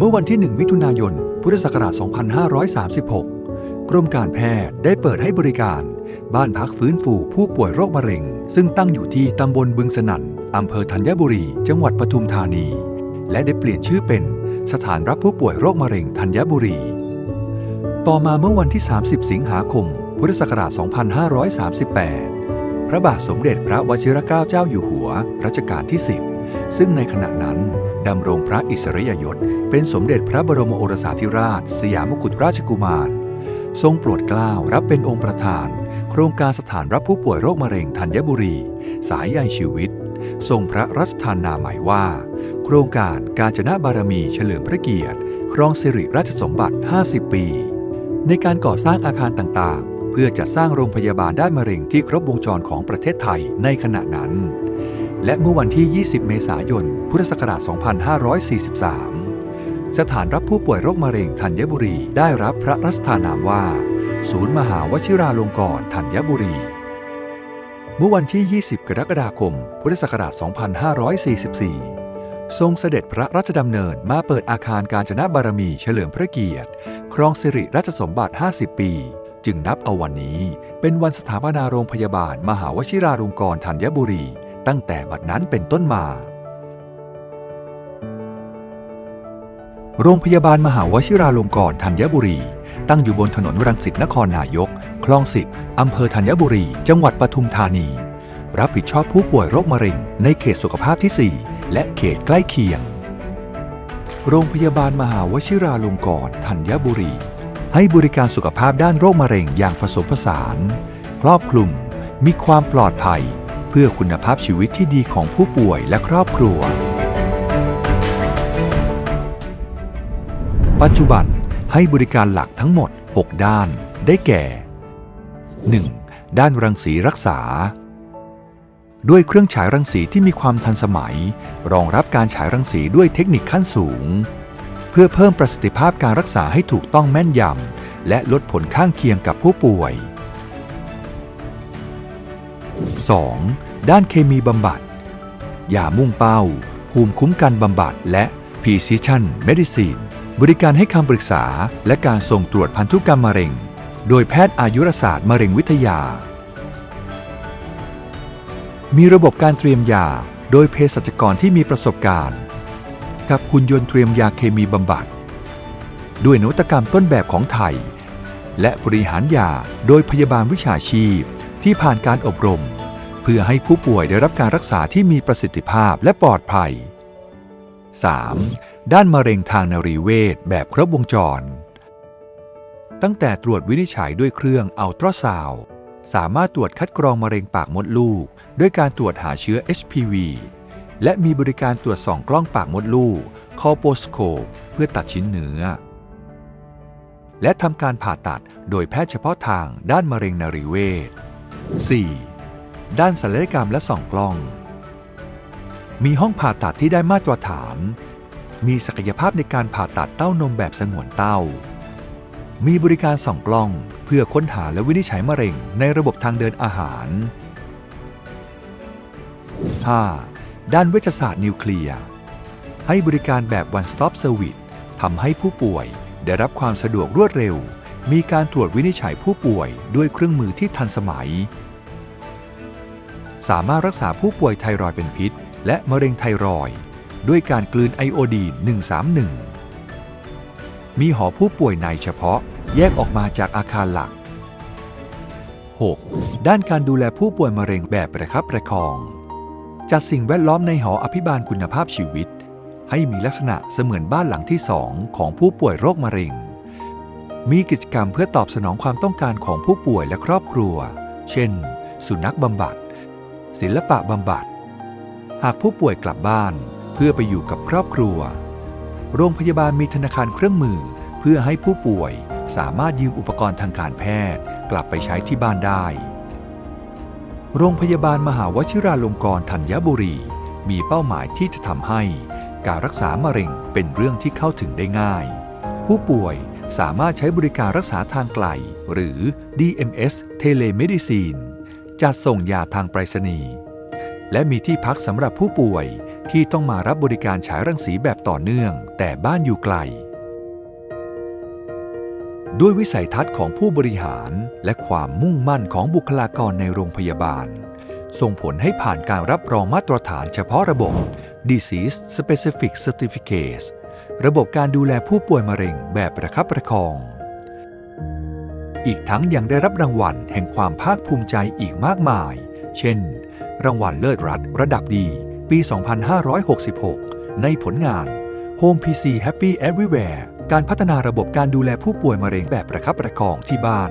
เมื่อวันที่ 1 มิถุนายน พุทธศักราช 2536 กรมการแพทย์ได้เปิดให้บริการ บ้านพักฟื้นฟูผู้ป่วยโรคมะเร็ง ซึ่งตั้งอยู่ที่ตำบลบึงสนั่นอำเภอธัญบุรี จังหวัดปทุมธานี และได้เปลี่ยนชื่อเป็น สถานรับผู้ป่วยโรคมะเร็งธัญบุรี ต่อมาเมื่อวันที่ 30 สิงหาคม พุทธศักราช 2538 พระบาทสมเด็จพระวชิรเกล้าเจ้าอยู่หัว รัชกาลที่ 10 ซึ่งในขณะนั้นดำรงพระอิสริยยศ เป็นสมเด็จพระบรมโอรสาธิราช สยามกุฎราชกุมาร ทรงโปรดเกล้ารับเป็นองค์ประธาน โครงการสถานรับผู้ป่วยโรคมะเร็งธัญบุรี สายใยชีวิต ทรงพระราชทานนามหมายว่า โครงการการจนะบารมีเฉลิมพระเกียรติ ครองสิริราชสมบัติ 50 ปี ในการก่อสร้างอาคารต่างๆ เพื่อจัดสร้างโรงพยาบาลด้านมะเร็งที่ครบวงจรของประเทศไทยในขณะนั้น และเมื่อวันที่ 20 เมษายน พุทธศักราช 2543 สถานรับผู้ป่วยโรคมะเร็งธัญบุรี ได้รับพระราชทานนามว่า ศูนย์มหาวชิราลงกรณ์ธัญบุรี เมื่อวันที่ 20 กรกฎาคม พุทธศักราช 2544 ทรงเสด็จพระราชดำเนินมาเปิดอาคารการจนะบารมีเฉลิมพระเกียรติ ครองสิริราชสมบัติ 50 ปีจึงนับเอาวันนี้เป็นวันสถาปนาโรงพยาบาล มหาวชิราลงกรณ์ธัญบุรี ตั้งแต่บัดนั้นเป็นต้นมา โรงพยาบาลมหาวชิราลงกรณ์ธัญบุรี ตั้งอยู่บนถนนรังสิตนครนายก คลองสิบอำเภอธัญบุรี จังหวัดปทุมธานี รับผิดชอบผู้ป่วยโรคมะเร็ง ในเขตสุขภาพที่ 4 และเขตใกล้เคียง โรงพยาบาลมหาวชิราลงกรณ์ธัญบุรี ให้บริการสุขภาพด้านโรคมะเร็งอย่างผสมผสาน ครอบคลุมมีความปลอดภัย พื่อคุณภาพชีวิตที่ดีของผู้ป่วยและครอบครัว ปัจจุบันให้บริการหลักทั้งหมด 6 ด้าน ได้แก่ 1. ด้านรังสีรักษา ด้วยเครื่องฉายรังสีที่มีความทันสมัย รองรับการฉายรังสีด้วยเทคนิคขั้นสูง เพื่อเพิ่มประสิทธิภาพการรักษาให้ถูกต้องแม่นยำและลดผลข้างเคียงกับผู้ป่วย 2. ด้านเคมีบำบัดยามุ่งเป้า ภูมิคุ้มกันบำบัดและ Precision Medicine บริการให้คำปรึกษาและการส่งตรวจพันธุกรรมมะเร็ง โดยแพทย์อายุรศาสตร์มะเร็งวิทยา มีระบบการเตรียมยาโดยเภสัชกรที่มีประสบการณ์ กับหุ่นยนต์เตรียมยาเคมีบำบัด ด้วยนวัตกรรมต้นแบบของไทย และบริหารยาโดยพยาบาลวิชาชีพที่ผ่านการอบรม พื่อให้ผู้ป่วยได้รับการรักษาที่มีประสิทธิภาพและปลอดภัย 3. ด้านมะเร็งทางนารีเวชแบบครบวงจร ตั้งแต่ตรวจวินิจฉัยด้วยเครื่องอัลตราซาวด์สามารถตรวจคัดกรองมะเร็งปากมดลูก ด้วยการตรวจหาเชื้อ HPV และมีบริการตรวจส่องกล้องปากมดลูก c o l p o s c o p e เพื่อตัดชิ้นเนื้อ และทำการผ่าตัดโดยแพทย์เฉพาะทางด้านมะเร็งนารีเวช 4. ด้านศัลยกรรมและส่องกล้อง มีห้องผ่าตัดที่ได้มาตรฐาน มีศักยภาพในการผ่าตัดเต้านมแบบสงวนเต้า มีบริการส่องกล้องเพื่อค้นหาและวินิจฉัยมะเร็งในระบบทางเดินอาหาร 5. ด้านเวชศาสตร์นิวเคลียร์ ให้บริการแบบ one stop service ทำให้ผู้ป่วยได้รับความสะดวกรวดเร็ว มีการตรวจวินิจฉัยผู้ป่วยด้วยเครื่องมือที่ทันสมัย สามารถรักษาผู้ป่วยไทรอยด์เป็นพิษ และมะเร็งไทรอยด์ด้วยการกลืนไอโอดีน 131 มีหอผู้ป่วยในเฉพาะแยกออกมาจากอาคารหลัก 6. ด้านการดูแลผู้ป่วยมะเร็งแบบประคับประคอง จัดสิ่งแวดล้อมในหออภิบาลคุณภาพชีวิต ให้มีลักษณะเสมือนบ้านหลังที่สองของผู้ป่วยโรคมะเร็ง มีกิจกรรมเพื่อตอบสนองความต้องการของผู้ป่วยและครอบครัว เช่น สุนัขบำบัด ศิลปะบำบัด หากผู้ป่วยกลับบ้านเพื่อไปอยู่กับครอบครัว โรงพยาบาลมีธนาคารเครื่องมือ เพื่อให้ผู้ป่วยสามารถยืมอุปกรณ์ทางการแพทย์ กลับไปใช้ที่บ้านได้ โรงพยาบาลมหาวชิราลงกรณ์ธัญบุรี มีเป้าหมายที่จะทำให้การรักษามะเร็งเป็นเรื่องที่เข้าถึงได้ง่าย ผู้ป่วยสามารถใช้บริการรักษาทางไกล หรือ DMS Telemedicine จัดส่งยาทางไปรษณีย์และมีที่พักสำหรับผู้ป่วยที่ต้องมารับบริการฉายรังสีแบบต่อเนื่อง แต่บ้านอยู่ไกล ด้วยวิสัยทัศน์ของผู้บริหารและความมุ่งมั่นของบุคลากรในโรงพยาบาล ส่งผลให้ผ่านการรับรองมาตรฐานเฉพาะระบบ Disease Specific Certificates ระบบการดูแลผู้ป่วยมะเร็งแบบประคับประคอง อีกทั้งยังได้รับรางวัลแห่งความภาคภูมิใจอีกมากมาย เช่น รางวัลเลิศรัฐระดับดี ปี 2566 ในผลงาน Home PC Happy Everywhere การพัฒนาระบบการดูแลผู้ป่วยมะเร็งแบบประคับประคองที่บ้าน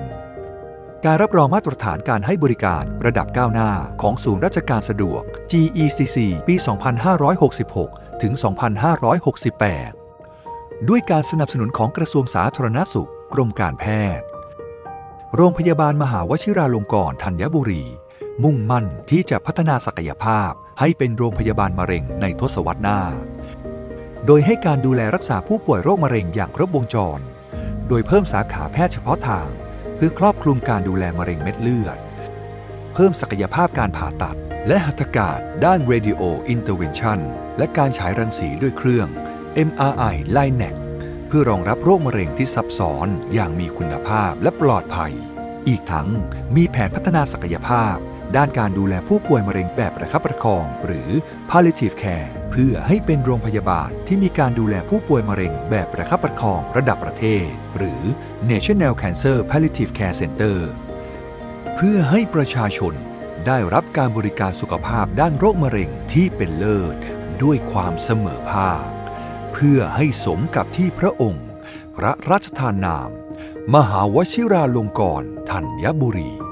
การรับรองมาตรฐานการให้บริการระดับก้าวหน้าของศูนย์ราชการสะดวก GECC ปี 2566 ถึง 2568 ด้วยการสนับสนุนของกระทรวงสาธารณสุข กรมการแพทย์ โรงพยาบาลมหาวชิราลงกรณ์ธัญบุรี มุ่งมั่นที่จะพัฒนาศักยภาพให้เป็นโรงพยาบาลมะเร็งในทศวรรษหน้า โดยให้การดูแลรักษาผู้ป่วยโรคมะเร็งอย่างครบวงจร โดยเพิ่มสาขาแพทย์เฉพาะทาง เพื่อครอบคลุมการดูแลมะเร็งเม็ดเลือด เพิ่มศักยภาพการผ่าตัด และหัตถการด้าน Radio Intervention และการฉายรังสีด้วยเครื่อง MRI LINAC เพื่อรองรับโรคมะเร็งที่ซับซ้อนอย่างมีคุณภาพและปลอดภัย อีกทั้งมีแผนพัฒนาศักยภาพ ด้านการดูแลผู้ป่วยมะเร็งแบบประคับประคอง หรือ palliative care เพื่อให้เป็นโรงพยาบาลที่มีการดูแลผู้ป่วยมะเร็งแบบประคับประคองระดับประเทศ หรือ National Cancer Palliative Care Center เพื่อให้ประชาชนได้รับการบริการสุขภาพด้านโรคมะเร็งที่เป็นเลิศ ด้วยความเสมอภาค เพื่อให้สมกับที่พระองค์ พระราชทานนาม มหาวชิราลงกรณ์ธัญบุรี